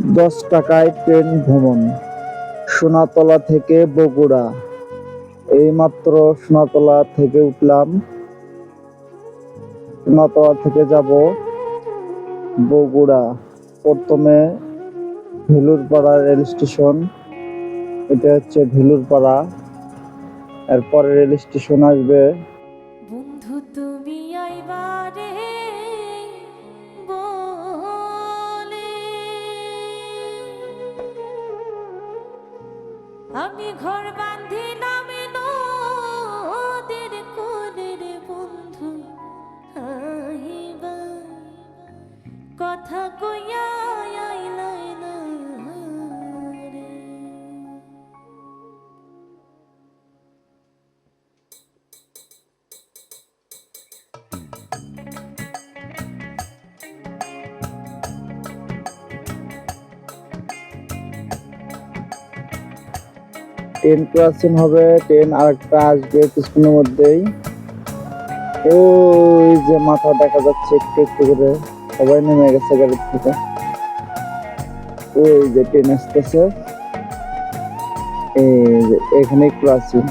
দশ টাকায় ট্রেন ভ্রমণ, সোনাতলা থেকে বগুড়া। এইমাত্র সোনাতলা থেকে উঠলাম। সোনাতলা থেকে যাব বগুড়া। প্রথমে ভেলুরপাড়া রেল স্টেশন, এটা হচ্ছে ভেলুরপাড়া। এরপরে রেল স্টেশন আসবে। বন্ধু, তুমি আইবারে আমি ঘর বান্ধিলাম নদীর কোলের বন্ধু। আহিবা কথা কইয়া ট্রেন ক্রসিং হবে, টেন আর একটা আসবে কিছুক্ষণের মধ্যেই। ওই যে মাথা দেখা যাচ্ছে একটু একটু করে। সবাই নেমে গেছে গাড়ির থেকে ওই যে ট্রেন আসতেছে। এই যে এখানে ক্রসিং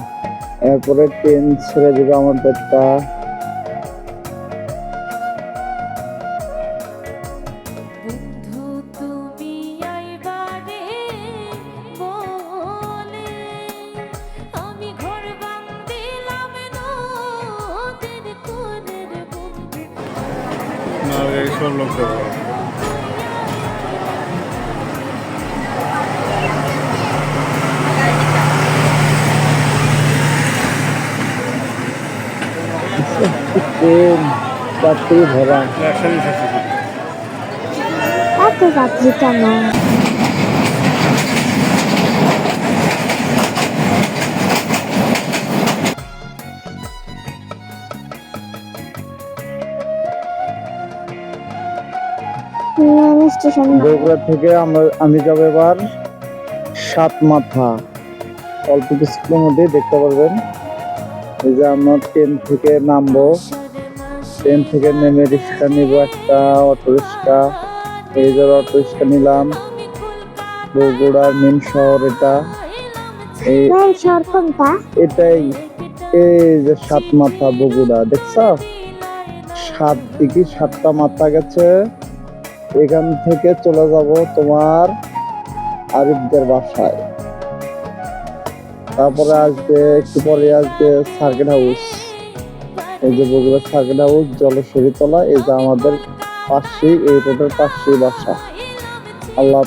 এরপরে ট্রেন ছেড়ে দেবে আমাদেরটা এইসব লোক ভরা। এত যাত্রী কেন? স্টেশন বগুড়া থেকে আমরা আমি যাব এবার সাত মাথা অল্প কিছুক্ষণের মধ্যে দেখতে পারবেন। এই যে আমরা ট্রেন থেকে নামবো। ট্রেন থেকে নেমে রিক্সা নিব একটা অটো রিক্সা। এই যে অটো রিক্সা নিলাম। বগুড়ার মেন শহর এটা। এটাই। এই যে সাত মাথা বগুড়া দেখছ? সাত দিকে সাতটা মাথা গেছে। এখান থেকে চলে যাব তোমার আরিফদের বাসায়। তারপরে আসবে, একটু পরে আসবে সার্কিট হাউস এই যে বগুড়া সার্কিট হাউস জলেশ্বরী তলা এই যে আমাদের পাশেই, এই রোডের পাশেই বাসা। আল্লাহ